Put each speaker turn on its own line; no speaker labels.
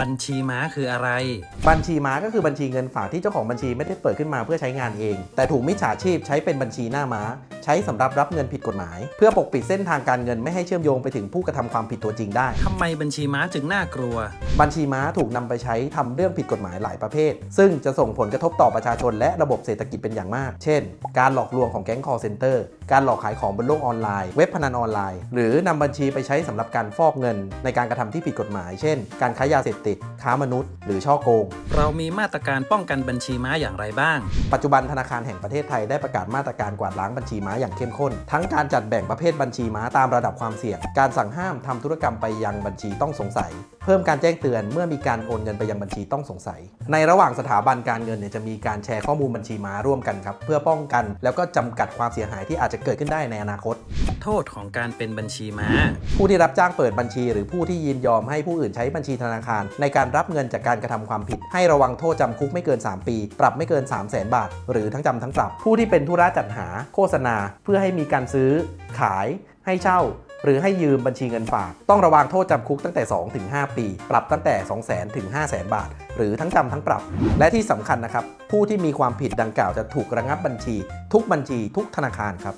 บัญชีม้าคืออะไร
บัญชีม้าก็คือบัญชีเงินฝากที่เจ้าของบัญชีไม่ได้เปิดขึ้นมาเพื่อใช้งานเอง แต่ถูกมิจฉาชีพใช้เป็นบัญชีหน้าม้า ช้สำหรับรับเงินผิดกฎหมาย เพื่อปกปิดเส้นทางการเงินไม่ให้เชื่อมโยงไปถึงผู้กระทำความผิดตัวจริงได้
ทำไมบัญชีม้าจึงน่ากลัว
บัญชีม้าถูกนำไปใช้ทำเรื่องผิดกฎหมายหลายประเภท ซึ่งจะส่งผลกระทบต่อประชาชนและระบบเศรษฐกิจเป็นอย่างมาก เช่น การหลอกลวงของแก๊งคอร์เซนเตอร์ การหลอกขายของบนโลกออนไลน์ เว็บพนันออนไลน์ หรือนำบัญชีไปใช้สำหรับการฟอกเงิน ในการกระทำที่ผิดกฎหมาย เช่น การค้ายาเสพติด ค้ามนุษย์ หรือช่อโกง
เรามีมาตรการป้องกันบัญชีม้าอย่างไรบ้าง
ปัจจุบันธนาคารแห่งประเทศไทยได้ประกาศมาตรการกวาดล้างบัญชีม้าอย่างเข้มข้น ทั้งการจัดแบ่งประเภทบัญชีม้าตามระดับความเสี่ยง การสั่งห้ามทำธุรกรรมไปยังบัญชีต้องสงสัย เพิ่มการแจ้งเตือนเมื่อมีการโอนเงินไปยังบัญชีต้องสงสัย ในระหว่างสถาบันการเงินเนี่ยจะมีการแชร์ข้อมูลบัญชีม้าร่วมกันครับเพื่อป้องกัน แล้วก็จำกัดความเสียหายที่อาจจะเกิดขึ้นได้ในอนาคต
ทษของการเป็นบัญชีม้า
ผู้ที่รับจ้างเปิดบัญชี หรือผู้ที่ยินยอมให้ผู้อื่นใช้บัญชีธนาคาร ในการรับเงินจากการกระทำความผิด ให้ระวังโทษจำคุกไม่เกิน 3 ปี ปรับไม่เกิน 3 0 0แสนบาท หรือทั้งจำทั้งปรับ ผู้ที่เป็นธุระจัดหาโฆษณา เพื่อให้มีการซื้อ ขาย ให้เช่าหรือให้ยืมบัญชีเงินฝาก ต้องระวังโทษจำคุกตั้งแต่2ถึง5ปี ปรับตั้งแต่ 2 0 0 0 0ถึง5 0 0 0 0 0 บาท หรือทั้งจำทั้งปรับ และที่สำคัญนะครับ ผู้ที่มีความผิดดังกล่าวจะถูกระงับบัญชี ทุกบัญชีทุกธนาคารครับ